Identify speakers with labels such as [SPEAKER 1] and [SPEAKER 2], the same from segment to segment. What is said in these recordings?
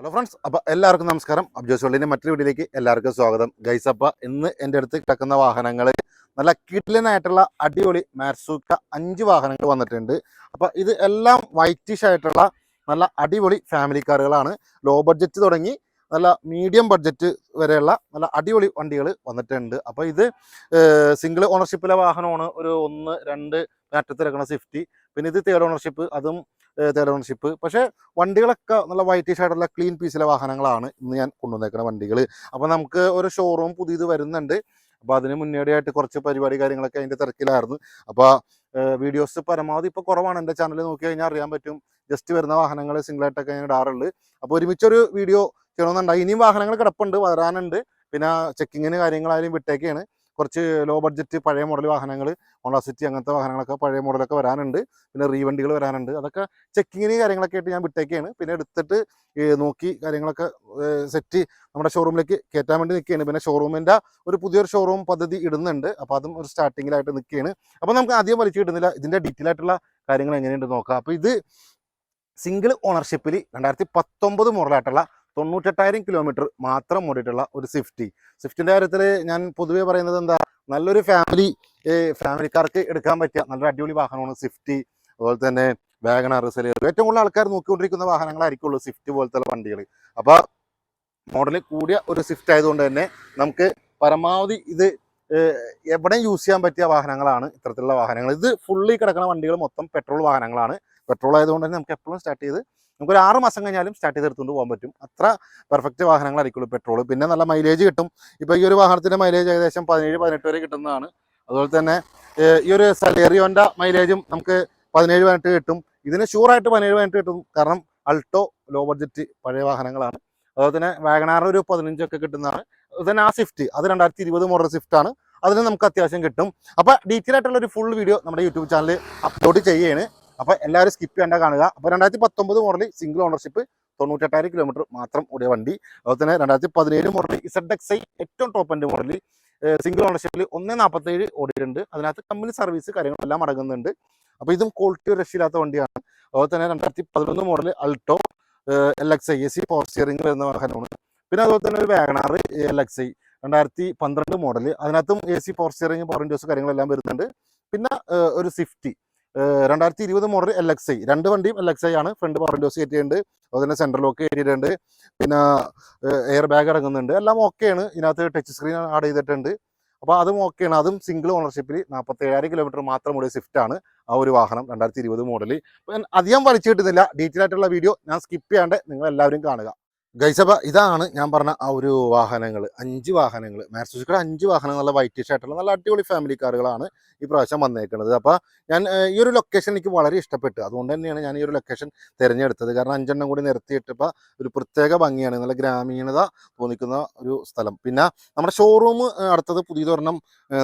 [SPEAKER 1] Hello friends അപ്പോൾ എല്ലാവർക്കും നമസ്കാരം. അബ്ജോസ് വള്ളിന്റെ മറ്റൊരു വീഡിയോയിലേക്ക് എല്ലാവർക്കും സ്വാഗതം. ഗൈസ് അപ്പോൾ ഇന്ന് എന്റെ അടുത്ത് കിടക്കുന്ന വാഹനങ്ങൾ നല്ല കിഡ്ലനായിട്ടുള്ള അടിപൊളി മാർസൂക്ക അഞ്ച് വാഹനങ്ങൾ വന്നിട്ടുണ്ട്. അപ്പോൾ ഇത് എല്ലാം വൈറ്റിഷ് ആയിട്ടുള്ള നല്ല അടിപൊളി ഫാമിലി കാറുകളാണ്. ലോ ബഡ്ജറ്റ് തുടങ്ങി നല്ല മീഡിയം ബഡ്ജറ്റ് വരെയുള്ള നല്ല അടിപൊളി വണ്ടികൾ വന്നിട്ടുണ്ട്. അപ്പോൾ ഇത് സിംഗിൾ ഓണർഷിപ്പിലെ വാഹനമാണ്. ഒരു ഒന്ന് രണ്ട് അറ്റത്തിറക്കുന്ന സ്വിഫ്റ്റി പിന്നെ ഇത് തേർഡ് ഓണർഷിപ്പ് അതും തേർഡ് ഓണർഷിപ്പ് പക്ഷേ വണ്ടികളൊക്കെ നല്ല വൈറ്റിഷ് ആയിട്ടുള്ള ക്ലീൻ പീസിലെ വാഹനങ്ങളാണ് ഇന്ന് ഞാൻ കൊണ്ടുവന്നേക്കുന്ന വണ്ടികൾ അപ്പോൾ നമുക്ക് ഒരു ഷോറൂം പുതിയത് വരുന്നുണ്ട്. അപ്പോൾ അതിന് മുന്നോടിയായിട്ട് കുറച്ച് പരിപാടി കാര്യങ്ങളൊക്കെ അതിന്റെ തിരക്കിലായിരുന്നു. അപ്പോൾ വീഡിയോസ് പരമാവധി ഇപ്പോൾ കുറവാണ്. എന്റെ ചാനൽ നോക്കി കഴിഞ്ഞാൽ അറിയാൻ പറ്റും. ജസ്റ്റ് വരുന്ന വാഹനങ്ങൾ സിംഗിളായിട്ടൊക്കെ ഞാൻ ഇടാറുള്ളൂ അപ്പോൾ ഒരുമിച്ചൊരു വീഡിയോ ചെയ്യണമെന്നുണ്ടായി ഇനിയും വാഹനങ്ങൾ കിടപ്പുണ്ട്. വരാനുണ്ട്. പിന്നെ ചെക്കിങ്ങിന് കാര്യങ്ങളായാലും വിട്ടേക്കാണ്. കുറച്ച് ലോ ബഡ്ജറ്റ് പഴയ മോഡൽ വാഹനങ്ങൾ ഹോണ്ട സിറ്റി അങ്ങനത്തെ വാഹനങ്ങളൊക്കെ പഴയ മോഡലൊക്കെ വരാനുണ്ട്. പിന്നെ റീവണ്ടികൾ വരാനുണ്ട്. അതൊക്കെ ചെക്കിങ്ങിന് കാര്യങ്ങളൊക്കെ ആയിട്ട് ഞാൻ വിട്ടേക്കാണ്. പിന്നെ എടുത്തിട്ട് നോക്കി കാര്യങ്ങളൊക്കെ സെറ്റ് നമ്മുടെ ഷോറൂമിലേക്ക് കയറ്റാൻ വേണ്ടി നിൽക്കുകയാണ്. പിന്നെ ഷോറൂമിന്റെ ഒരു പുതിയൊരു ഷോറൂം പദ്ധതി ഇടുന്നുണ്ട്. അപ്പോൾ അതും ഒരു സ്റ്റാർട്ടിങ്ങിലായിട്ട് നിൽക്കുകയാണ്. അപ്പോൾ നമുക്ക് ആദ്യം വലിച്ചു കിട്ടുന്നില്ല. ഇതിന്റെ ഡീറ്റെയിൽ ആയിട്ടുള്ള കാര്യങ്ങൾ എങ്ങനെയുണ്ട് നോക്കാം. അപ്പോൾ ഇത് സിംഗിൾ ഓണർഷിപ്പിൽ രണ്ടായിരത്തി പത്തൊമ്പത് മോഡലായിട്ടുള്ള തൊണ്ണൂറ്റെട്ടായിരം കിലോമീറ്റർ മാത്രം ഓടിയിട്ടുള്ള ഒരു സ്വിഫ്റ്റി സ്വിഫ്റ്റിന്റെ കാര്യത്തിൽ ഞാൻ പൊതുവേ പറയുന്നത് എന്താ? നല്ലൊരു ഫാമിലി ഫാമിലിക്കാർക്ക് എടുക്കാൻ പറ്റിയ നല്ലൊരു അടിപൊളി വാഹനമാണ് സ്വിഫ്റ്റി അതുപോലെ തന്നെ വാഗണർ സെലിയർ ഏറ്റവും കൂടുതൽ ആൾക്കാർ നോക്കിക്കൊണ്ടിരിക്കുന്ന വാഹനങ്ങളായിരിക്കുള്ളൂ സ്വിഫ്റ്റ് പോലത്തെ വണ്ടികൾ അപ്പോൾ മോഡൽ കൂടിയ ഒരു സ്വിഫ്റ്റ് ആയതുകൊണ്ട് തന്നെ നമുക്ക് പരമാവധി ഇത് എവിടെയും യൂസ് ചെയ്യാൻ പറ്റിയ വാഹനങ്ങളാണ് ഇത്തരത്തിലുള്ള വാഹനങ്ങൾ. ഇത് ഫുള്ളി കിടക്കുന്ന വണ്ടികൾ മൊത്തം പെട്രോൾ വാഹനങ്ങളാണ്. പെട്രോൾ ആയതുകൊണ്ട് തന്നെ നമുക്ക് എപ്പോഴും സ്റ്റാർട്ട് ചെയ്ത് നമുക്കൊരു ആറ് മാസം കഴിഞ്ഞാലും സ്റ്റാർട്ട് ചെയ്ത് എടുത്തുകൊണ്ട് പോകാൻ പറ്റും. അത്ര പെർഫെക്റ്റ് വാഹനങ്ങളായിരിക്കുള്ളൂ പെട്രോൾ പിന്നെ നല്ല മൈലേജ് കിട്ടും. ഇപ്പോൾ ഈ ഒരു വാഹനത്തിന്റെ മൈലേജ് ഏകദേശം പതിനേഴ് പതിനെട്ട് വരെ കിട്ടുന്നതാണ്. അതുപോലെ തന്നെ ഈ ഒരു സലേറിയോന്റെ മൈലേജും നമുക്ക് പതിനേഴ് പതിനെട്ട് കിട്ടും. ഇതിന് ഷൂറായിട്ട് പതിനേഴ് പതിനെട്ട് കിട്ടും. കാരണം അൾട്ടോ ലോ ബഡ്ജറ്റ് പഴയ വാഹനങ്ങളാണ്. അതുപോലെ തന്നെ വാഗണാർ ഒരു പതിനഞ്ചൊക്കെ കിട്ടുന്നതാണ്. തന്നെ ആ സ്വിഫ്റ്റ് അത് രണ്ടായിരത്തി ഇരുപത് മോഡൽ സ്വിഫ്റ്റ് ആണ്. അതിന് നമുക്ക് അത്യാവശ്യം കിട്ടും. അപ്പോൾ ഡീറ്റെയിൽ ആയിട്ടുള്ള ഒരു ഫുൾ വീഡിയോ നമ്മുടെ യൂട്യൂബ് ചാനൽ അപ്ലോഡ് ചെയ്യുകയാണ് അപ്പോൾ എല്ലാവരും സ്കിപ്പ് ചെയ്യേണ്ട കാണുക. അപ്പോൾ രണ്ടായിരത്തി പത്തൊമ്പത് മോഡൽ സിംഗിൾ ഓണർഷിപ്പ് തൊണ്ണൂറ്റെട്ടായിരം കിലോമീറ്റർ മാത്രം ഓടിയ വണ്ടി. അതുപോലെ തന്നെ രണ്ടായിരത്തി പതിനേഴ് മോഡൽ ഇസഡ് എക്സ് ഐ ഏറ്റവും ടോപ്പ് എന്റെ മോഡൽ സിംഗിൾ ഓണർഷിപ്പിൽ ഒന്ന് നാൽപ്പത്തേഴ് ഓടിയിട്ടുണ്ട്. അതിനകത്ത് കമ്പനി സർവീസ് കാര്യങ്ങളെല്ലാം അടങ്ങുന്നുണ്ട്. അപ്പോൾ ഇതും ക്വാളിറ്റി രക്ഷയില്ലാത്ത വണ്ടിയാണ്. അതുപോലെ തന്നെ രണ്ടായിരത്തി പതിനൊന്ന് model Alto L X I A C four steering വരുന്ന വാഹനമാണ്. പിന്നെ അതുപോലെ തന്നെ ഒരു വാഗണാർ എൽ എക്സ് ഐ രണ്ടായിരത്തി പന്ത്രണ്ട് മോഡൽ അതിനകത്തും A C four steering windows കാര്യങ്ങളെല്ലാം വരുന്നുണ്ട്. പിന്നെ ഒരു സ്വിഫ്റ്റി രണ്ടായിരത്തി ഇരുപത് മോഡൽ എൽ എക്സ് ഐ രണ്ട് വണ്ടിയും എൽ എക്സ് ഐ ആണ്. ഫ്രണ്ട് പവർ ഡോസ് കയറ്റിയിട്ടുണ്ട്. അതുപോലെ തന്നെ സെൻട്രൽ ലോക്ക് കയറ്റിയിട്ടുണ്ട്. പിന്നെ എയർ ബാഗ് അടങ്ങുന്നുണ്ട്. എല്ലാം ഓക്കെയാണ് ഇതിനകത്ത് ടച്ച് സ്ക്രീൻ ആഡ് ചെയ്തിട്ടുണ്ട്. അപ്പോൾ അതും ഓക്കെയാണ് അതും സിംഗിൾ ഓണർഷിപ്പിൽ നാൽപ്പത്തി ഏഴായിരം കിലോമീറ്റർ മാത്രം ഓടിയ സ്വിഫ്റ്റ് ആണ് ആ ഒരു വാഹനം രണ്ടായിരത്തി ഇരുപത് മോഡൽ അധികം വലിച്ചു കിട്ടുന്നില്ല ഡീറ്റെയിൽ ആയിട്ടുള്ള വീഡിയോ ഞാൻ സ്കിപ്പ് ചെയ്യാണ്ട് നിങ്ങൾ എല്ലാവരും കാണുക. ഗൈസഭ ഇതാണ് ഞാൻ പറഞ്ഞ ആ ഒരു വാഹനങ്ങൾ അഞ്ച് വാഹനങ്ങൾ മാർസുസിയുടെ അഞ്ച് വാഹനങ്ങൾ നല്ല വൈറ്റിഷ് ആയിട്ടുള്ള നല്ല അടിപൊളി ഫാമിലി കാറുകളാണ് ഈ പ്രാവശ്യം വന്നേക്കുന്നത് അപ്പോൾ ഞാൻ ഈ ഒരു ലൊക്കേഷൻ എനിക്ക് വളരെ ഇഷ്ടപ്പെട്ടു. അതുകൊണ്ട് തന്നെയാണ് ഞാൻ ഈ ഒരു ലൊക്കേഷൻ തിരഞ്ഞെടുത്തത്. കാരണം അഞ്ചെണ്ണം കൂടി നിർത്തിയിട്ടിപ്പോൾ ഒരു പ്രത്യേക ഭംഗിയാണ്. നല്ല ഗ്രാമീണത തോന്നിക്കുന്ന ഒരു സ്ഥലം. പിന്നെ നമ്മുടെ ഷോറൂം അടുത്തത് പുതിയതൊരെണ്ണം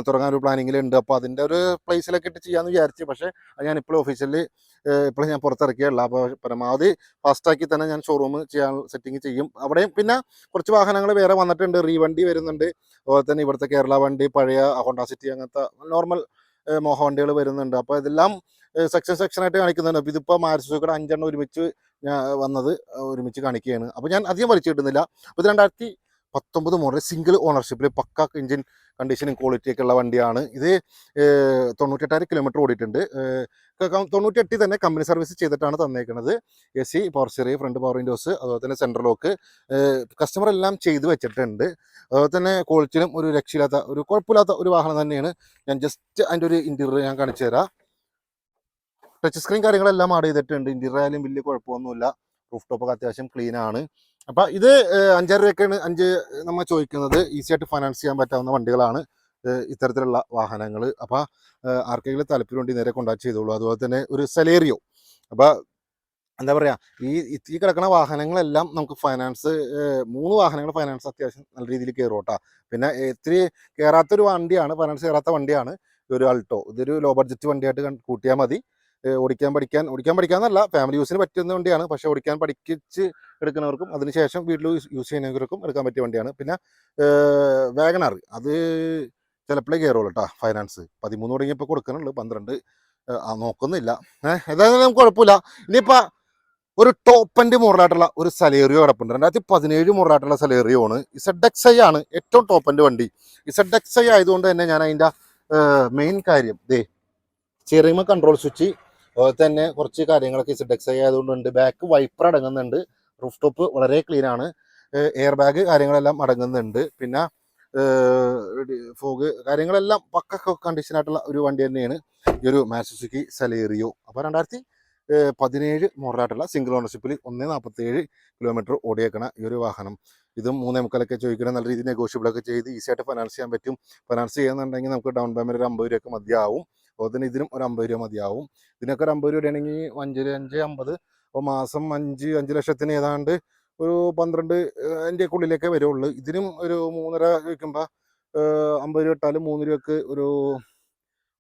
[SPEAKER 1] തുടങ്ങാൻ ഒരു പ്ലാനിങ്ങിലുണ്ട് അപ്പോൾ അതിന്റെ ഒരു പ്ലേസിലൊക്കെ ഇട്ട് ചെയ്യാമെന്ന് വിചാരിച്ചു. പക്ഷേ ഞാൻ ഇപ്പോൾ ഒഫീഷ്യലി ഇപ്പോൾ ഞാൻ പുറത്തിറക്കിയല്ല അപ്പോൾ പരമാവധി ഫാസ്റ്റാക്കി തന്നെ ഞാൻ ഷോറൂം ചെയ്യാൻ സെറ്റിംഗ് ചെയ്യും. അവിടെയും പിന്നെ കുറച്ച് വാഹനങ്ങൾ വേറെ വന്നിട്ടുണ്ട്. റീവണ്ടി വരുന്നുണ്ട്. അതുപോലെ തന്നെ ഇവിടുത്തെ കേരള വണ്ടി പഴയ ഹോണ്ട സിറ്റി അങ്ങനത്തെ നോർമൽ മോഹ വണ്ടികൾ വരുന്നുണ്ട്. അപ്പോൾ ഇതെല്ലാം സെക്ഷൻ സെക്ഷനായിട്ട് കാണിക്കുന്നുണ്ട്. അപ്പോൾ ഇതിപ്പോൾ മാരുസുസുക്കിയുടെ അഞ്ചെണ്ണം ഒരുമിച്ച് ഞാൻ വന്നത് ഒരുമിച്ച് കാണിക്കുകയാണ്. അപ്പോൾ ഞാൻ അധികം വലിച്ചു കിട്ടുന്നില്ല അപ്പോൾ ഇത് രണ്ടായിരത്തി പത്തൊമ്പത് മോഡൽ സിംഗിൾ ഓണർഷിപ്പിൽ പക്ക എഞ്ചിൻ കണ്ടീഷനും ക്വാളിറ്റി ഒക്കെ ഉള്ള വണ്ടിയാണ്. ഇത് തൊണ്ണൂറ്റെട്ടായിരം കിലോമീറ്റർ ഓടിയിട്ടുണ്ട്. തൊണ്ണൂറ്റെട്ടിൽ തന്നെ കമ്പനി സർവീസ് ചെയ്തിട്ടാണ് തന്നേക്കുന്നത് A C steering front power windows അതുപോലെ തന്നെ സെൻട്രൽ ലോക്ക് കസ്റ്റമർ എല്ലാം ചെയ്ത് വെച്ചിട്ടുണ്ട്. അതുപോലെ തന്നെ ക്വാളിറ്റിയിലും ഒരു രക്ഷയില്ലാത്ത ഒരു കുഴപ്പമില്ലാത്ത ഒരു വാഹനം തന്നെയാണ്. ഞാൻ ജസ്റ്റ് അതിന്റെ ഒരു ഇന്റീരിയർ ഞാൻ കാണിച്ചു തരാം ടച്ച് സ്ക്രീൻ കാര്യങ്ങളെല്ലാം ആഡ് ചെയ്തിട്ടുണ്ട്. ഇന്റീരിയർ ആയാലും വലിയ കുഴപ്പമൊന്നുമില്ല. റൂഫ് ടോപ്പൊക്കെ അത്യാവശ്യം ക്ലീൻ ആണ്. അപ്പൊ ഇത് അഞ്ചര രൂപയ്ക്കാണ് അഞ്ച് നമ്മൾ ചോദിക്കുന്നത്. ഈസി ആയിട്ട് ഫൈനാൻസ് ചെയ്യാൻ പറ്റാവുന്ന വണ്ടികളാണ് ഇത്തരത്തിലുള്ള വാഹനങ്ങൾ അപ്പോൾ ആർക്കെങ്കിലും താല്പര്യമുണ്ടെങ്കിൽ നേരെ കൊണ്ടാ ചെയ്തോളൂ. അതുപോലെ തന്നെ ഒരു സലേറിയോ. അപ്പോൾ എന്താ പറയുക ഈ ഈ കിടക്കുന്ന വാഹനങ്ങളെല്ലാം നമുക്ക് ഫൈനാൻസ് മൂന്ന് വാഹനങ്ങൾ ഫൈനാൻസ് അത്യാവശ്യം നല്ല രീതിയിൽ കയറും പിന്നെ ഇത്തിരി കയറാത്തൊരു വണ്ടിയാണ് ഫൈനാൻസ് കയറാത്ത വണ്ടിയാണ് ഒരു അൾട്ടോ ഇതൊരു ലോ ബഡ്ജറ്റ് വണ്ടിയായിട്ട് കൂട്ടിയാൽ മതി. ഓടിക്കാൻ പഠിക്കാൻ ഓടിക്കാൻ പഠിക്കാന്നല്ല ഫാമിലി യൂസിന് പറ്റുന്ന വണ്ടിയാണ്. പക്ഷേ ഓടിക്കാൻ പഠിപ്പിച്ച് എടുക്കുന്നവർക്കും അതിനുശേഷം വീട്ടിൽ യൂസ് ചെയ്യുന്നവർക്കും എടുക്കാൻ പറ്റിയ വണ്ടിയാണ്. പിന്നെ വാഗണാർ അത് ചിലപ്പോഴേ കയറുള്ളൂ കേട്ടോ ഫൈനാൻസ് പതിമൂന്ന് തുടങ്ങിയപ്പോൾ കൊടുക്കുന്നുള്ളൂ പന്ത്രണ്ട് നോക്കുന്നില്ല. ഏഹ് ഏതായാലും നമുക്ക് കുഴപ്പമില്ല. ഇനിയിപ്പോൾ ഒരു ടോപ്പ് ആൻഡ് മോഡലായിട്ടുള്ള ഒരു സലേറിയോ കിടപ്പുണ്ട്. രണ്ടായിരത്തി പതിനേഴ് മോഡലായിട്ടുള്ള സലേറിയോ ആണ്. ഇസഡ് എക്സ് ഐ ആണ് ഏറ്റവും ടോപ്പ് ആൻഡ് വണ്ടി. ഇസഡ് എക്സ് ഐ ആയതുകൊണ്ട് തന്നെ ഞാൻ അതിന്റെ മെയിൻ കാര്യം ദേ സ്റ്റിയറിംഗ് കൺട്രോൾ സ്വിച്ച് അതുപോലെ തന്നെ കുറച്ച് കാര്യങ്ങളൊക്കെ ഐ ആയതുകൊണ്ടുണ്ട്. ബാക്ക് വൈപ്പർ അടങ്ങുന്നുണ്ട്. റൂഫ് ടോപ്പ് വളരെ ക്ലീൻ ആണ്. എയർ ബാഗ് കാര്യങ്ങളെല്ലാം അടങ്ങുന്നുണ്ട്. പിന്നെ ഫോഗ് കാര്യങ്ങളെല്ലാം പക്ക കണ്ടീഷൻ ആയിട്ടുള്ള ഒരു വണ്ടി തന്നെയാണ്. ഈ ഒരു മാസുസുക്കി സലേറിയോ അപ്പോൾ രണ്ടായിരത്തി പതിനേഴ് മോഡലായിട്ടുള്ള സിംഗിൾ ഓണർഷിപ്പിൽ ഒന്ന് നാൽപ്പത്തി ഏഴ് കിലോമീറ്റർ ഓടിയേക്കണ ഈ ഒരു വാഹനം. ഇതും മൂന്നേ മുക്കാലൊക്കെ ചോദിക്കണം നല്ല രീതിയിൽ നെഗോഷ്യബിളൊക്കെ ചെയ്ത് ഈസിയായിട്ട് ഫൈനാൻസ് ചെയ്യാൻ പറ്റും. ഫൈനാൻസ് ചെയ്യുന്നുണ്ടെങ്കിൽ നമുക്ക് ഡൗൺ പേയ്മെന്റ് ഒരു അമ്പത് രൂപയൊക്കെ മതിയാവും. അതുപോലെ തന്നെ ഇതിനും ഒരു അമ്പത് രൂപ മതിയാവും. ഇതിനൊക്കെ ഒരു അമ്പത് രൂപയാണെങ്കിൽ അഞ്ച് അഞ്ച് അമ്പത്. അപ്പോൾ മാസം അഞ്ച് അഞ്ച് ലക്ഷത്തിന് ഏതാണ്ട് ഒരു പന്ത്രണ്ട് അതിന്റെ ഉള്ളിലേക്കേ വരുള്ളൂ. ഇതിനും ഒരു മൂന്നര വയ്ക്കുമ്പോൾ അമ്പത് രൂപ ഇട്ടാലും മൂന്ന് രൂപക്ക് ഒരു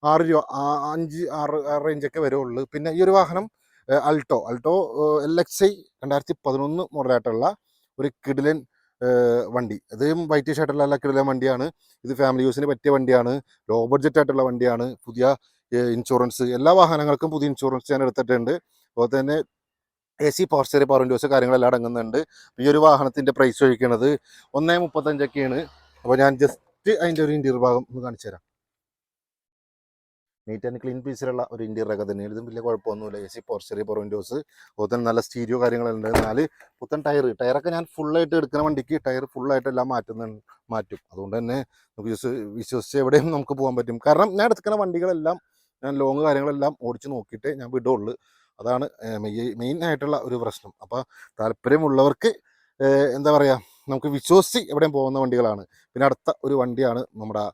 [SPEAKER 1] ആറ് രൂപ അഞ്ച് ആറ് ആ റേഞ്ചൊക്കെ വരുള്ളൂ. പിന്നെ ഈ ഒരു വാഹനം Alto. Alto L X I രണ്ടായിരത്തി പതിനൊന്ന് മോഡലായിട്ടുള്ള ഒരു കിഡിലൻ വണ്ടി. ഇത് വൈറ്റ് ഷർട്ടുള്ള കിഡിലൻ വണ്ടിയാണ്. ഇത് ഫാമിലി യൂസിന് പറ്റിയ വണ്ടിയാണ്. ലോ ബഡ്ജറ്റ് ആയിട്ടുള്ള വണ്ടിയാണ്. പുതിയ ഇൻഷുറൻസ് എല്ലാ വാഹനങ്ങൾക്കും പുതിയ ഇൻഷുറൻസ് ഞാൻ എടുത്തിട്ടുണ്ട്. അതുപോലെ തന്നെ എ സി പവർ പോർച്ചറി പവർ വിൻഡോസ് കാര്യങ്ങളെല്ലാം അടങ്ങുന്നുണ്ട്. ഈ ഒരു വാഹനത്തിന്റെ പ്രൈസ് ചോദിക്കുന്നത് ഒന്നേ മുപ്പത്തഞ്ചൊക്കെയാണ്. അപ്പോൾ ഞാൻ ജസ്റ്റ് അതിന്റെ ഒരു ഇന്റീരിയർ ഭാഗം ഒന്ന് കാണിച്ചു തരാം നീറ്റ് ആൻഡ് ക്ലീൻ പീസിലുള്ള ഒരു ഇന്റീരിയർ ഒക്കെ തന്നെയാണ്. ഇതും വലിയ കുഴപ്പമൊന്നുമില്ല. എ സി പോർച്ചറി പവർ വിൻഡോസ് അതുപോലെ നല്ല സ്റ്റീരിയോ കാര്യങ്ങളുണ്ട്. നാല് പുത്തൻ ടയർ ടയറൊക്കെ ഞാൻ ഫുള്ളായിട്ട് എടുക്കുന്ന വണ്ടിക്ക് ടയർ ഫുള്ളായിട്ട് എല്ലാം മാറ്റുന്ന മാറ്റും. അതുകൊണ്ട് തന്നെ നമുക്ക് വിശ്വ വിശ്വസിച്ച് എവിടെയും നമുക്ക് പോകാൻ പറ്റും. കാരണം ഞാൻ എടുക്കുന്ന വണ്ടികളെല്ലാം ഞാൻ ലോങ് കാര്യങ്ങളെല്ലാം ഓടിച്ച് നോക്കിയിട്ട് ഞാൻ വിടുള്ളൂ. അതാണ് മെയിൻ ആയിട്ടുള്ള ഒരു പ്രശ്നം. അപ്പോൾ താല്പര്യമുള്ളവർക്ക് എന്താ പറയുക നമുക്ക് വിശ്വസിച്ച് എവിടെയും പോകുന്ന വണ്ടികളാണ്. പിന്നെ അടുത്ത ഒരു വണ്ടിയാണ് നമ്മുടെ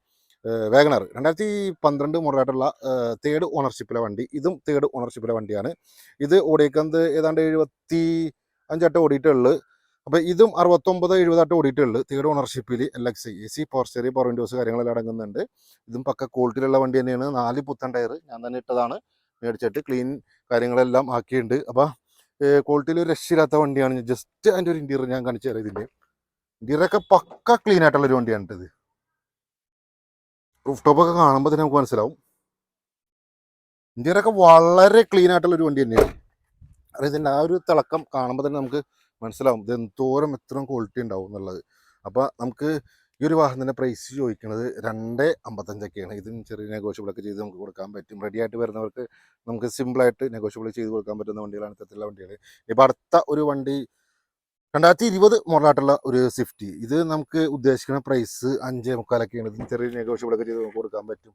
[SPEAKER 1] വേഗണർ. രണ്ടായിരത്തി പന്ത്രണ്ട് മോഡലായിട്ടുള്ള തേർഡ് ഓണർഷിപ്പിലെ വണ്ടി. ഇതും തേർഡ് ഓണർഷിപ്പിലെ വണ്ടിയാണ്. ഇത് ഓടിക്കുന്നത് ഏതാണ്ട് എഴുപത്തി അഞ്ചാട്ട് ഓടിയിട്ടുള്ളു. അപ്പോൾ ഇതും അറുപത്തൊമ്പത് എഴുപതായിട്ട് ഓടിയിട്ടുള്ളു തേർഡ് ഓണർഷിപ്പിൽ എൽ എക്സ് എ സി പോർച്ചറി പവർ വിൻഡോസ് കാര്യങ്ങളെല്ലാം അടങ്ങുന്നുണ്ട്. ഇതും പക്ക ക്വാളിറ്റിയിലുള്ള വണ്ടി തന്നെയാണ്. നാല് പുത്തൻ ടയർ ഞാൻ തന്നെ ഇട്ടതാണ്. മേടിച്ചിട്ട് ക്ലീൻ കാര്യങ്ങളെല്ലാം ആക്കിയിട്ടുണ്ട്. അപ്പോൾ ക്വാളിറ്റിയിൽ ഒരു രക്ഷയില്ലാത്ത വണ്ടിയാണ്. ജസ്റ്റ് അതിന്റെ ഒരു ഇന്റീരിയർ ഞാൻ കാണിച്ചു തരാം ഇതിന്റെ. ഇന്റീരിയറൊക്കെ പക്ക ക്ലീൻ ആയിട്ടുള്ളൊരു വണ്ടിയാണ് ഇത്. റൂഫ് ടോപ്പൊക്കെ കാണുമ്പോൾ തന്നെ നമുക്ക് മനസ്സിലാവും. ഇന്ത്യയിലൊക്കെ വളരെ ക്ലീൻ ആയിട്ടുള്ള ഒരു വണ്ടി തന്നെയാണ്. അത് ഇതിന്റെ ആ ഒരു തിളക്കം കാണുമ്പോൾ തന്നെ നമുക്ക് മനസ്സിലാവും ഇത് എന്തോരം എത്രയും ക്വാളിറ്റി ഉണ്ടാവും എന്നുള്ളത്. അപ്പോൾ നമുക്ക് ഈ ഒരു വാഹനത്തിന്റെ പ്രൈസ് ചോദിക്കുന്നത് രണ്ട് അമ്പത്തഞ്ചൊക്കെയാണ്. ഇതും ചെറിയ നെഗോഷ്യബിളൊക്കെ ചെയ്ത് നമുക്ക് കൊടുക്കാൻ പറ്റും. റെഡി ആയിട്ട് വരുന്നവർക്ക് നമുക്ക് സിമ്പിളായിട്ട് നെഗോഷ്യബിൾ ചെയ്ത് കൊടുക്കാൻ പറ്റുന്ന വണ്ടികളാണ് ഇത്തരത്തിലുള്ള വണ്ടികൾ ഇപ്പോൾ അടുത്ത ഒരു വണ്ടി രണ്ടായിരത്തി ഇരുപത് മോഡലായിട്ടുള്ള ഒരു സ്വിഫ്റ്റ്. ഇത് നമുക്ക് ഉദ്ദേശിക്കുന്ന പ്രൈസ് അഞ്ചേ മുക്കാലൊക്കെയാണ്. ഇതിന് ചെറിയ നെഗോഷ്യബിളൊക്കെ ചെയ്ത് നമുക്ക് കൊടുക്കാൻ പറ്റും.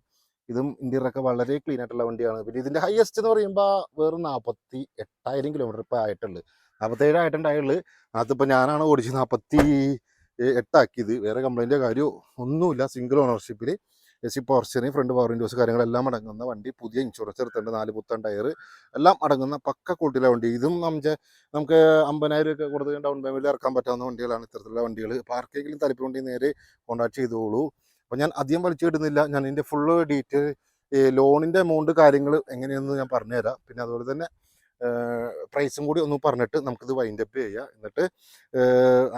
[SPEAKER 1] ഇതും ഇന്ത്യയിലൊക്കെ വളരെ ക്ലീൻ ആയിട്ടുള്ള വണ്ടിയാണ്. പിന്നെ ഇതിന്റെ ഹയസ്റ്റ് എന്ന് പറയുമ്പോൾ വെറും നാൽപ്പത്തി എട്ടായിരം കിലോമീറ്റർ ഇപ്പോൾ ആയിട്ടുള്ളൂ. നാൽപ്പത്തേഴ് ആയിട്ടുണ്ടായുള്ളൂ അതിപ്പോൾ ഞാനാണ് ഓടിച്ച് നാൽപ്പത്തി എട്ടാക്കിയത് വേറെ കംപ്ലൈന്റോ കാര്യമോ ഒന്നുമില്ല. സിംഗിൾ ഓണർഷിപ്പിൽ എ സി പോർച്ചറിയും ഫ്രണ്ട് പവർ വിൻഡോസ് കാര്യങ്ങളെല്ലാം അടങ്ങുന്ന വണ്ടി പുതിയ ഇൻഷുറൻസ് എടുത്തിട്ടുണ്ട് നാല് പുത്തൻ ടയർ എല്ലാം അടങ്ങുന്ന പക്ക കൂട്ടിലെ വണ്ടി. ഇതും നമുക്ക് നമുക്ക് അമ്പതിനായിരം ഒക്കെ കൊടുത്ത് ഡൗൺ പേയ്മെന്റിൽ ഇറക്കാൻ പറ്റാവുന്ന വണ്ടികളാണ് ഇത്തരത്തിലുള്ള വണ്ടികൾ. പാർക്കിങ്ങിലും ആർക്കെങ്കിലും താല്പര്യമുണ്ടെങ്കിൽ നേരെ കോൺടാക്ട് ചെയ്തോളൂ. അപ്പോൾ ഞാൻ അധികം വലിച്ചിടുന്നില്ല. ഞാൻ ഇതിന്റെ ഫുള്ള് ഡീറ്റെയിൽ ഈ ലോണിന്റെ എമൗണ്ട് കാര്യങ്ങൾ എങ്ങനെയെന്ന് ഞാൻ പറഞ്ഞുതരാം. പിന്നെ അതുപോലെ തന്നെ പ്രൈസും കൂടി ഒന്ന് പറഞ്ഞിട്ട് നമുക്കിത് വൈൻഡപ്പ് ചെയ്യാം. എന്നിട്ട്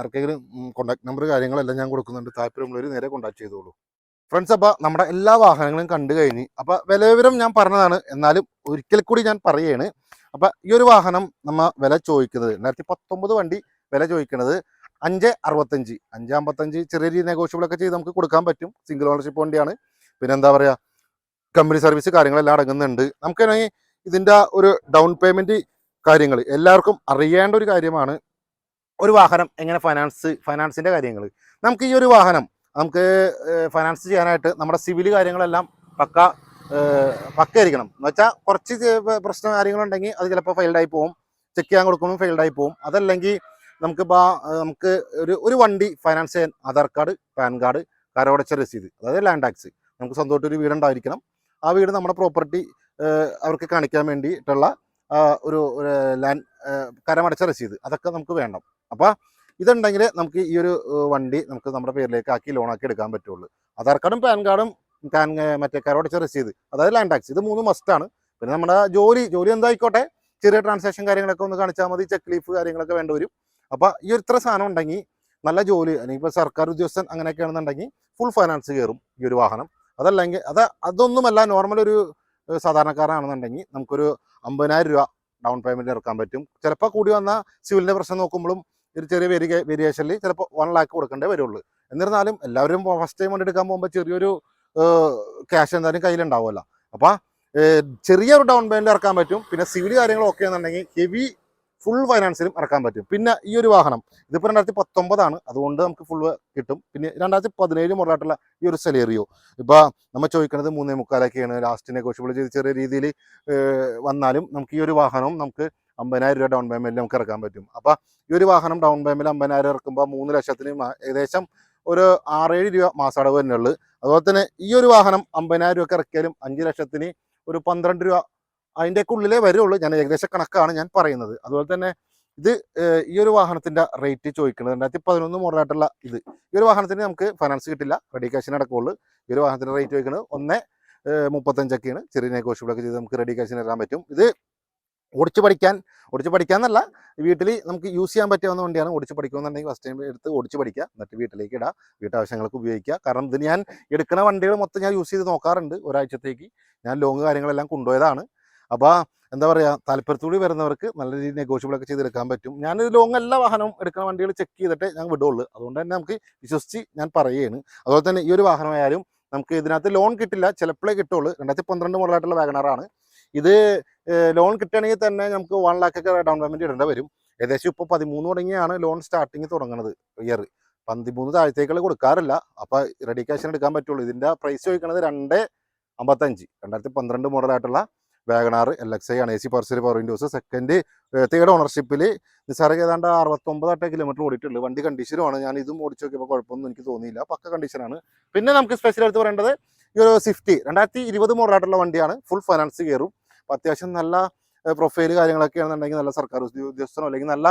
[SPEAKER 1] ആർക്കെങ്കിലും കോൺടാക്ട് നമ്പർ കാര്യങ്ങളെല്ലാം ഞാൻ കൊടുക്കുന്നുണ്ട്. താല്പര്യമുള്ളവർ നേരെ കോൺടാക്ട് ചെയ്തോളൂ. ഫ്രണ്ട്സ് അപ്പോൾ നമ്മുടെ എല്ലാ വാഹനങ്ങളും കണ്ടു കഴിഞ്ഞ് വില വിവരം ഞാൻ പറഞ്ഞതാണ്. എന്നാലും ഒരിക്കൽ കൂടി ഞാൻ പറയാണ്. അപ്പോൾ ഈ ഒരു വാഹനം നമ്മ വില ചോദിക്കുന്നത് രണ്ടായിരത്തി പത്തൊമ്പത് വണ്ടി വില ചോദിക്കുന്നത് അഞ്ച് അറുപത്തഞ്ച്. അഞ്ച് അമ്പത്തഞ്ച് ചെറിയ രീതി നെഗോഷ്യബിൾ ഒക്കെ ചെയ്ത് നമുക്ക് കൊടുക്കാൻ പറ്റും. സിംഗിൾ ഓണർഷിപ്പ് വണ്ടിയാണ്. പിന്നെ എന്താ പറയുക കമ്പനി സർവീസ് കാര്യങ്ങളെല്ലാം അടങ്ങുന്നുണ്ട്. നമുക്ക് ഇതിന്റെ ഒരു ഡൗൺ പേയ്മെന്റ് കാര്യങ്ങൾ എല്ലാവർക്കും അറിയേണ്ട ഒരു കാര്യമാണ് ഒരു വാഹനം എങ്ങനെ ഫൈനാൻസ് ഫൈനാൻസിന്റെ കാര്യങ്ങൾ നമുക്ക് ഈ ഒരു വാഹനം നമുക്ക് ഫൈനാൻസ് ചെയ്യാനായിട്ട് നമ്മുടെ സിവിൽ കാര്യങ്ങളെല്ലാം പക്ക പക്ക പക്കയായിരിക്കണം എന്ന് വെച്ചാൽ കുറച്ച് പ്രശ്ന കാര്യങ്ങളുണ്ടെങ്കിൽ അത് ചിലപ്പോൾ ഫെയിൽഡായി പോകും ചെക്ക് ചെയ്യാൻ കൊടുക്കുമ്പോൾ ഫെയിൽഡായി പോകും അതല്ലെങ്കിൽ നമുക്ക് ബാ നമുക്ക് ഒരു ഒരു വണ്ടി ഫൈനാൻസ് ചെയ്യാൻ ആധാർ കാർഡ് പാൻ കാർഡ് കരോടച്ച രസീത് അതായത് ലാൻഡ് ടാക്സ് നമുക്ക് സ്വന്തമായിട്ട് ഒരു വീടുണ്ടായിരിക്കണം. ആ വീട് നമ്മുടെ പ്രോപ്പർട്ടി അവർക്ക് കാണിക്കാൻ വേണ്ടിയിട്ടുള്ള ഒരു ലാൻഡ് കരമടച്ച രസീത്. അതൊക്കെ നമുക്ക് വേണം. അപ്പോൾ ഇതുണ്ടെങ്കിൽ നമുക്ക് ഈ ഒരു വണ്ടി നമുക്ക് നമ്മുടെ പേരിലേക്ക് ആക്കി ലോണാക്കി എടുക്കാൻ പറ്റുള്ളൂ. ആധാർ കാർഡും പാൻ കാർഡും പാൻ മറ്റേ കരോടച്ച രസീത് അതായത് ലാൻഡ് ടാക്സ് ഇത് മൂന്ന് മസ്റ്റാണ് പിന്നെ നമ്മുടെ ജോലി ജോലി എന്തായിക്കോട്ടെ? ചെറിയ ട്രാൻസാക്ഷൻ കാര്യങ്ങളൊക്കെ ഒന്ന് കാണിച്ചാൽ മതി. ചെക്ക് ലീഫ് കാര്യങ്ങളൊക്കെ വേണ്ടി വരും. അപ്പോൾ ഈ ഒരു ഇത്ര സാധനം ഉണ്ടെങ്കിൽ നല്ല ജോലി അല്ലെങ്കിൽ ഇപ്പോൾ സർക്കാർ ഉദ്യോഗസ്ഥൻ അങ്ങനെയൊക്കെയാണെന്നുണ്ടെങ്കിൽ ഫുൾ ഫൈനാൻസ് കയറും ഈ ഒരു വാഹനം. അതല്ലെങ്കിൽ അത് അതൊന്നുമല്ല നോർമൽ ഒരു സാധാരണക്കാരനാണെന്നുണ്ടെങ്കിൽ നമുക്കൊരു അമ്പതിനായിരം രൂപ ഡൗൺ പേയ്മെന്റ് ഇറക്കാൻ പറ്റും. ചിലപ്പോൾ കൂടി വന്ന സിവിലിന്റെ പ്രശ്നം നോക്കുമ്പോഴും ഒരു ചെറിയ വേരിയ വേരിയേഷനിൽ ചിലപ്പോൾ വൺ ലാക്ക് കൊടുക്കേണ്ടേ വരുള്ളൂ. എന്നിരുന്നാലും എല്ലാവരും ഫസ്റ്റ് ടൈം എടുക്കാൻ പോകുമ്പോൾ ചെറിയൊരു ക്യാഷ് എന്തായാലും കയ്യിലുണ്ടാവുമല്ലോ. അപ്പോൾ ചെറിയൊരു ഡൗൺ പേയ്മെന്റ് ഇറക്കാൻ പറ്റും. പിന്നെ സിവിൽ കാര്യങ്ങൾ ഓക്കെ എന്നുണ്ടെങ്കിൽ ഹെവി ഫുൾ ഫൈനാൻസിലും ഇറക്കാൻ പറ്റും. പിന്നെ ഈ ഒരു വാഹനം ഇതിപ്പോൾ രണ്ടായിരത്തി പത്തൊമ്പതാണ് അതുകൊണ്ട് നമുക്ക് ഫുൾ കിട്ടും. പിന്നെ രണ്ടായിരത്തി പതിനേഴ് മുതലായിട്ടുള്ള ഈ ഒരു സെലേറിയോ ഇപ്പോൾ നമ്മൾ ചോദിക്കുന്നത് മൂന്നേ മുക്കാലൊക്കെയാണ് ലാസ്റ്റ് നെഗോഷ്യബിൾ ചെയ്ത് ചെറിയ രീതിയിൽ വന്നാലും നമുക്ക് ഈ ഒരു വാഹനവും നമുക്ക് അമ്പതിനായിരം രൂപ ഡൗൺ പേയ്മെന്റിൽ നമുക്ക് ഇറക്കാൻ പറ്റും. അപ്പോൾ ഈ ഒരു വാഹനം ഡൗൺ പേയ്മെന്റ് അമ്പതിനായിരം ഇറക്കുമ്പോൾ മൂന്ന് ലക്ഷത്തിന് ഏകദേശം ഒരു ആറേഴ് രൂപ മാസടവ് തന്നെ ഉള്ളു. അതുപോലെ തന്നെ ഈ ഒരു വാഹനം അമ്പതിനായിരം രൂപ ഇറക്കിയാലും അഞ്ച് ലക്ഷത്തിന് ഒരു പന്ത്രണ്ട് രൂപ അതിന്റെയൊക്കെ ഉള്ളിലേ വരുള്ളൂ. ഞാൻ ഏകദേശ കണക്കാണ് ഞാൻ പറയുന്നത്. അതുപോലെ തന്നെ ഇത് ഈ ഒരു വാഹനത്തിന്റെ റേറ്റ് ചോദിക്കുന്നത് രണ്ടായിരത്തി പതിനൊന്ന് മോഡലായിട്ടുള്ള ഇത്. ഈ ഒരു വാഹനത്തിന് നമുക്ക് ഫൈനാൻസ് കിട്ടില്ല. റെഡി ക്യാഷിന് അടക്കമുള്ളൂ. ഈ ഒരു വാഹനത്തിന്റെ റേറ്റ് ചോദിക്കുന്നത് ഒന്ന് മുപ്പത്തഞ്ചൊക്കെയാണ്. ചെറിയ നെഗോഷ്യബിളൊക്കെ ചെയ്ത് നമുക്ക് റെഡി ക്യാഷിന് ഇടാൻ പറ്റും. ഇത് ഓടിച്ച് പഠിക്കാൻ ഓടിച്ചു പഠിക്കാന്നല്ല വീട്ടിൽ നമുക്ക് യൂസ് ചെയ്യാൻ പറ്റാവുന്ന വണ്ടിയാണ് ഓടിച്ചു പഠിക്കുമെന്നുണ്ടെങ്കിൽ ഫസ്റ്റ് ടൈം എടുത്ത് ഓടിച്ചു പഠിക്കുക. എന്നിട്ട് വീട്ടിലേക്ക് ഇടുക. വീട്ടാവശ്യങ്ങൾക്ക് ഉപയോഗിക്കുക. കാരണം ഇത് ഞാൻ എടുക്കുന്ന വണ്ടികൾ മൊത്തം ഞാൻ യൂസ് ചെയ്ത് നോക്കാറുണ്ട് ഒരാഴ്ചത്തേക്ക്. ഞാൻ ലോങ് കാര്യങ്ങളെല്ലാം കൊണ്ടുപോയതാണ്. അപ്പോൾ എന്താ പറയുക താല്പര്യത്തോടെ വരുന്നവർക്ക് നല്ല രീതിയിൽ നെഗോഷ്യബിളൊക്കെ ചെയ്തെടുക്കാൻ പറ്റും. ഞാൻ ലോങ് എല്ലാ വാഹനവും എടുക്കുന്ന വണ്ടികൾ ചെക്ക് ചെയ്തിട്ട് ഞാൻ വിടുള്ളൂ. അതുകൊണ്ട് തന്നെ നമുക്ക് വിശ്വസിച്ച് ഞാൻ പറയുകയാണ്. അതുപോലെ തന്നെ ഈ ഒരു വാഹനമായാലും നമുക്ക് ഇതിനകത്ത് ലോൺ കിട്ടില്ല. ചിലപ്പോഴേ കിട്ടുള്ളൂ. രണ്ടായിരത്തി പന്ത്രണ്ട് മോഡലായിട്ടുള്ള വാഗണറാണ് ഇത് ലോൺ കിട്ടുകയാണെങ്കിൽ തന്നെ നമുക്ക് വൺ ലാക്ക് ഒക്കെ ഡൗൺ പേയ്മെന്റ് ഇടേണ്ടി വരും. ഏകദേശം ഇപ്പൊ പതിമൂന്ന് തുടങ്ങിയാണ് ലോൺ സ്റ്റാർട്ടിങ് തുടങ്ങുന്നത് ഇയർ പതിമൂന്ന് താഴത്തേക്കുള്ള കൊടുക്കാറില്ല. അപ്പോൾ റെഡി ക്യാഷിന് എടുക്കാൻ പറ്റുള്ളൂ. ഇതിന്റെ പ്രൈസ് ചോദിക്കുന്നത് രണ്ട് അമ്പത്തഞ്ച്. രണ്ടായിരത്തി പന്ത്രണ്ട് മോഡലായിട്ടുള്ള വാഗണാർ എൽ എക്സ് ഐ ആണ് എ സി പർസൽ പവർ വിൻഡോസ് സെക്കൻഡ് തേർഡ് ഓണർഷിപ്പിൽ നിസ്സാര ഏതാണ്ട് അറുപത്തൊമ്പതായിട്ട് കിലോമീറ്റർ ഓടിയിട്ടുള്ളൂ. വണ്ടി കണ്ടീഷനുമാണ് ഞാൻ ഇതും ഓടിച്ചു നോക്കിയപ്പോൾ കുഴപ്പമൊന്നും എനിക്ക് തോന്നിയില്ല. പക്ക കണ്ടീഷനാണ് പിന്നെ നമുക്ക് സ്പെഷ്യൽ എടുത്ത് പറയേണ്ടത് ഈ ഒരു സ്വിഫ്റ്റ് രണ്ടായിരത്തി ഇരുപത് മോഡലായിട്ടുള്ള വണ്ടിയാണ്. ഫുൾ ഫൈനാൻസ് കയറും അത്യാവശ്യം നല്ല പ്രൊഫൈൽ കാര്യങ്ങളൊക്കെ ആണെന്നുണ്ടെങ്കിൽ നല്ല സർക്കാർ ഉദ്യോ- ഉദ്യോഗസ്ഥനോ അല്ലെങ്കിൽ നല്ല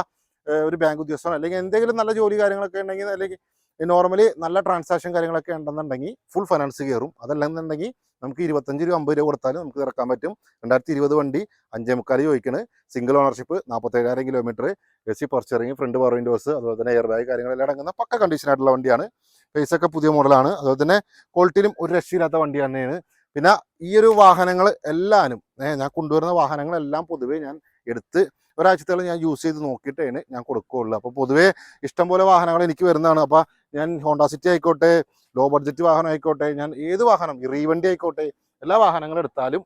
[SPEAKER 1] ഒരു ബാങ്ക് ഉദ്യോഗസ്ഥനോ അല്ലെങ്കിൽ എന്തെങ്കിലും നല്ല ജോലി കാര്യങ്ങളൊക്കെ ഉണ്ടെങ്കിൽ അല്ലെങ്കിൽ നോർമലി നല്ല ട്രാൻസാക്ഷൻ കാര്യങ്ങളൊക്കെ ഉണ്ടെന്നുണ്ടെങ്കിൽ ഫുൾ ഫൈനാൻസ് കയറും അതല്ലെന്നുണ്ടെങ്കിൽ നമുക്ക് ഇരുപത്തഞ്ച് രൂപ അമ്പത് രൂപ കൊടുത്താലും നമുക്ക് ഇറക്കാൻ പറ്റും. രണ്ടായിരത്തി ഇരുപത് വണ്ടി അഞ്ചേ മുക്കാൽ ചോദിക്കണ്. സിംഗിൾ ഓണർഷിപ്പ് നാൽപ്പത്തേഴായിരം കിലോമീറ്റർ എ സി പർച്ചറിങ് ഫ്രണ്ട് പവർ വിൻഡോസ് അതുപോലെ തന്നെ എയർ ബാഗ് കാര്യങ്ങളെല്ലാം അടങ്ങുന്ന പക്ക കണ്ടീഷൻ ആയിട്ടുള്ള വണ്ടിയാണ്. ഫേസ് ഒക്കെ പുതിയ മോഡലാണ് അതുപോലെ തന്നെ ക്വാളിറ്റിയിലും ഒരു രക്ഷയില്ലാത്ത വണ്ടി തന്നെയാണ്. പിന്നെ ഈ ഒരു വാഹനങ്ങൾ എല്ലാനും ഏ, ഞാൻ കൊണ്ടുവരുന്ന വാഹനങ്ങളെല്ലാം പൊതുവേ ഞാൻ എടുത്ത് ഒരാഴ്ചത്തോളം ഞാൻ യൂസ് ചെയ്ത് നോക്കിയിട്ടാണ് ഞാൻ കൊടുക്കുകയുള്ളൂ അപ്പോൾ പൊതുവേ ഇഷ്ടംപോലെ വാഹനങ്ങൾ എനിക്ക് വരുന്നതാണ്. അപ്പോൾ ഞാൻ ഹോണ്ട സിറ്റി ആയിക്കോട്ടെ ലോ ബഡ്ജറ്റ് വാഹനം ആയിക്കോട്ടെ ഞാൻ ഏത് വാഹനം റീവണ്ടി ആയിക്കോട്ടെ എല്ലാ വാഹനങ്ങളും എടുത്താലും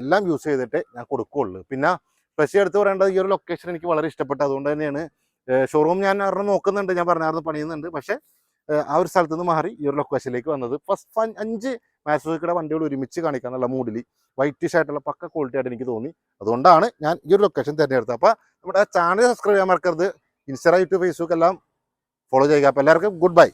[SPEAKER 1] എല്ലാം യൂസ് ചെയ്തിട്ട് ഞാൻ കൊടുക്കുകയുള്ളൂ പിന്നെ സ്പെഷ്യൽ എടുത്ത് പറയേണ്ടത് ഈ ഒരു ലൊക്കേഷൻ എനിക്ക് വളരെ ഇഷ്ടപ്പെട്ടത്. അതുകൊണ്ട് തന്നെയാണ് ഷോറൂം ഞാൻ ഒരെണ്ണം നോക്കുന്നുണ്ട്. ഞാൻ പറഞ്ഞായിരുന്നു പണിയുന്നുണ്ട്. പക്ഷേ ആ ഒരു സ്ഥലത്ത് നിന്ന് മാറി ഈ ഒരു ലൊക്കേഷനിലേക്ക് വന്നത്. ഫസ്റ്റ് അഞ്ച് മാസുക്കിയുടെ വണ്ടികൾ ഒരുമിച്ച് കാണിക്കുക എന്നുള്ള മൂഡിൽ വൈറ്റിഷ് ആയിട്ടുള്ള പക്ക ക്വാളിറ്റി ആയിട്ട് എനിക്ക് തോന്നി. അതുകൊണ്ടാണ് ഞാൻ ഈ ഒരു ലൊക്കേഷൻ തിരഞ്ഞെടുത്തത്. അപ്പോൾ നമ്മുടെ ചാനൽ സബ്സ്ക്രൈബ് ചെയ്യാൻ മറക്കരുത്. ഇൻസ്റ്റാ യൂട്യൂബ് ഫേസ്ബുക്ക് എല്ലാം ഫോളോ ചെയ്യുക. അപ്പോൾ എല്ലാവർക്കും ഗുഡ് ബൈ